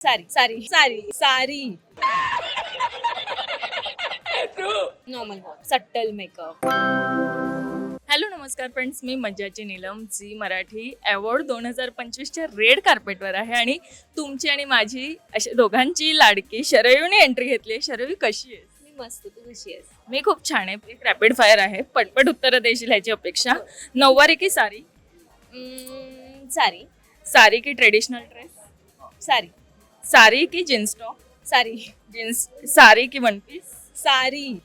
सारी सारी सारी सारी. नॉर्मल सट्टल मेकअप हॅलो नमस्कार फ्रेंड्स मी मज्जाची नीलम झी मराठी. अवॉर्ड दोन हजार पंचवीसच्या रेड कार्पेटवर आहे आणि तुमची आणि माझी अशा दोघांची लाडकी शरयूने एंट्री घेतली आहे. शरयू कशी आहे मी मस्त तू कशी आहेस? मी खूप छान आहे. एक रॅपिड फायर आहे. पटपट उत्तरं देशील ह्याची अपेक्षा. नऊवारी की सारी? सारी. सारी की ट्रेडिशनल ड्रेस सारी. सारी की जीन्स टॉप सारी. जीन्स सारी की वन पीस? सारी.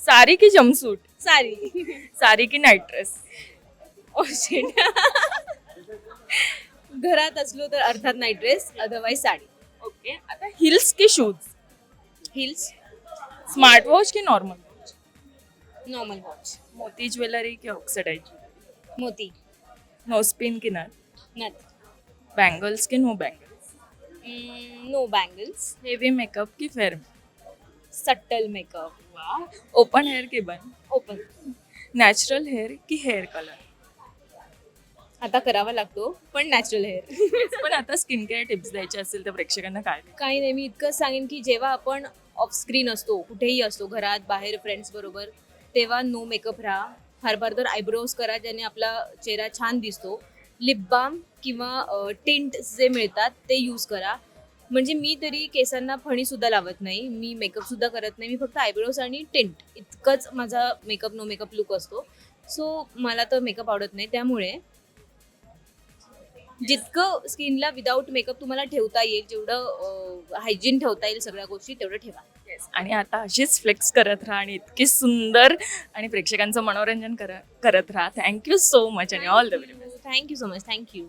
सारी की जमसूट सारी. सारी की नाईट ड्रेस? ओ shit. घरात असलो तर अर्थात night dress otherwise sari. Okay आता हिल्स की शूज? हिल्स? स्मार्ट वॉच की नॉर्मल वॉच? Normal watch. मोती ज्वेलरी की ऑक्सिडाईज मोती. नो स्पिन की नट नथ. बँगल्स की no bangles no bangles heavy makeup की fair subtle makeup open hair की बन ओपन नॅचरल हेअर की हेअर कलर आता करावा लागतो पण नॅचरल हेअर पण आता स्किन केअर टिप्स द्यायचे असेल तर प्रेक्षकांना काय? काही नाही मी इतकंच सांगेन की जेव्हा आपण ऑफ स्क्रीन असतो कुठेही असतो घरात बाहेर फ्रेंड्स बरोबर तेव्हा नो मेकअप राहा. फार फार तर आयब्रोज करा ज्याने आपला चेहरा छान दिसतो. लिप बाम किंवा टिंट जे मिळतात ते यूज करा. म्हणजे मी तरी केसांना फणी सुद्धा लावत नाही. मी मेकअप सुद्धा करत नाही. मी फक्त आयब्रोज आणि टिंट इतकंच माझा मेकअप नो मेकअप लुक असतो. सो मला तर मेकअप आवडत नाही. त्यामुळे जितकं स्किनला विदाऊट मेकअप तुम्हाला ठेवता येईल जेवढं हायजीन ठेवता येईल सगळ्या गोष्टी तेवढं ठेवा. Yes. आणि आता अशीच फ्लेक्स करत राहा आणि इतकी सुंदर आणि प्रेक्षकांचं मनोरंजन करा करत राहा. थँक्यू सो मच आणि all the very best thank you so much thank you